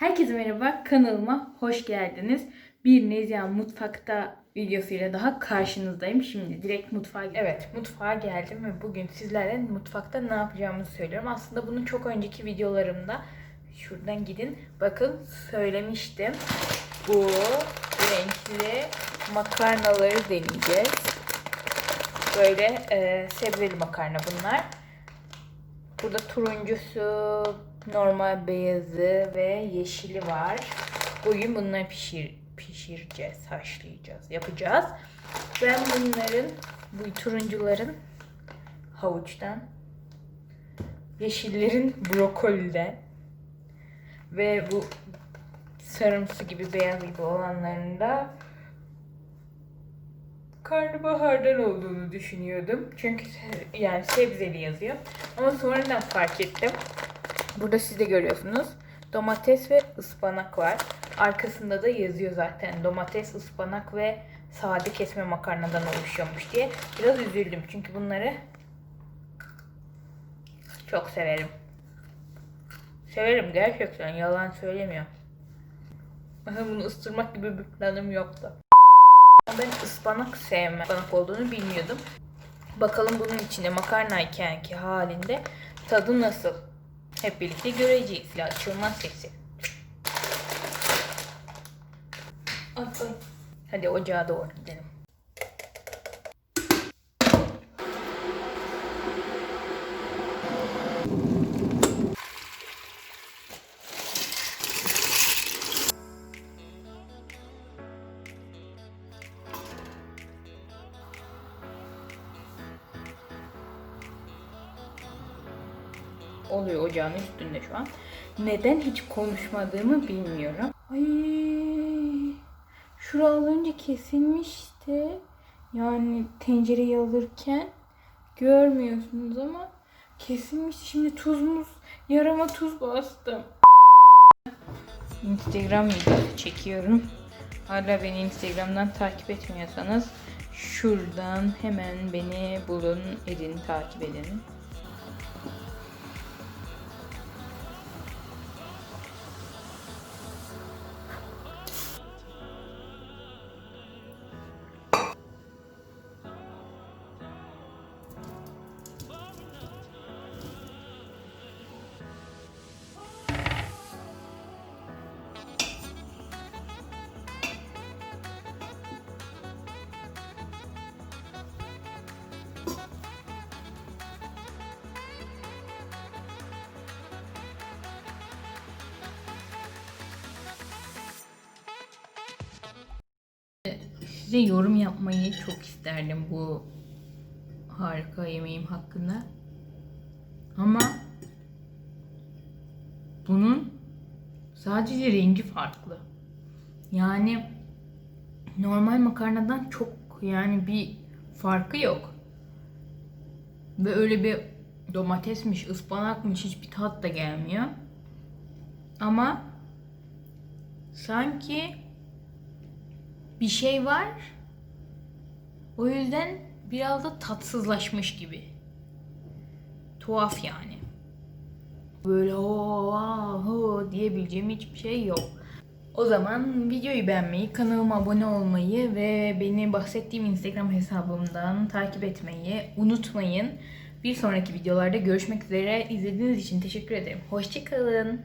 Herkese merhaba, kanalıma hoş geldiniz. Bir Nezihan Mutfakta videosuyla daha karşınızdayım. Şimdi direkt mutfağa Evet, mutfağa geldim ve bugün sizlerle mutfakta ne yapacağımızı söylüyorum. Aslında bunu çok önceki videolarımda şuradan gidin bakın söylemiştim. Bu renkli makarnaları deneyeceğiz. Böyle e, sebzeli makarna bunlar. Burada turuncusu, normal beyazı ve yeşili var. Bugün bunları pişir, pişireceğiz, haşlayacağız, yapacağız. Ben bunların, bu turuncuların havuçtan, yeşillerin brokoliden ve bu sarımsı gibi beyaz gibi olanların da karnabahardan olduğunu düşünüyordum. Çünkü yani sebzeli yazıyor. Ama sonradan fark ettim. Burada siz de görüyorsunuz. Domates ve ıspanak var. Arkasında da yazıyor zaten. Domates, ıspanak ve sade kesme makarnadan oluşuyormuş diye. Biraz üzüldüm çünkü bunları çok severim. Severim gerçekten. Yalan söylemiyorum. Bunu ısırmak gibi bir planım yoktu. Ama ben ıspanak sevmem. Ispanak olduğunu bilmiyordum. Bakalım bunun içinde makarnayken ki halinde tadı nasıl? Hep birlikte göreceğiz. Ya açılmaz sesi. Ay, ay. Hadi ocağa doğru gidelim. Oluyor ocağın üstünde şu an. Neden hiç konuşmadığımı bilmiyorum. Ay, şura az önce kesilmişti. Yani tencereyi alırken görmüyorsunuz ama kesilmişti. Şimdi tuz muz yarama tuz bastım. Instagram çekiyorum. Hala beni Instagram'dan takip etmiyorsanız şuradan hemen beni bulun, edin, takip edin. Size yorum yapmayı çok isterdim bu harika yemeğim hakkında. Ama bunun sadece rengi farklı. Yani normal makarnadan çok yani bir farkı yok. Ve öyle bir domatesmiş, ıspanakmış hiçbir tat da gelmiyor. Ama sanki bir şey var. O yüzden biraz da tatsızlaşmış gibi. Tuhaf yani. Böyle o ho diyebileceğim hiçbir şey yok. O zaman videoyu beğenmeyi, kanalıma abone olmayı ve beni bahsettiğim Instagram hesabımdan takip etmeyi unutmayın. Bir sonraki videolarda görüşmek üzere. İzlediğiniz için teşekkür ederim. Hoşçakalın.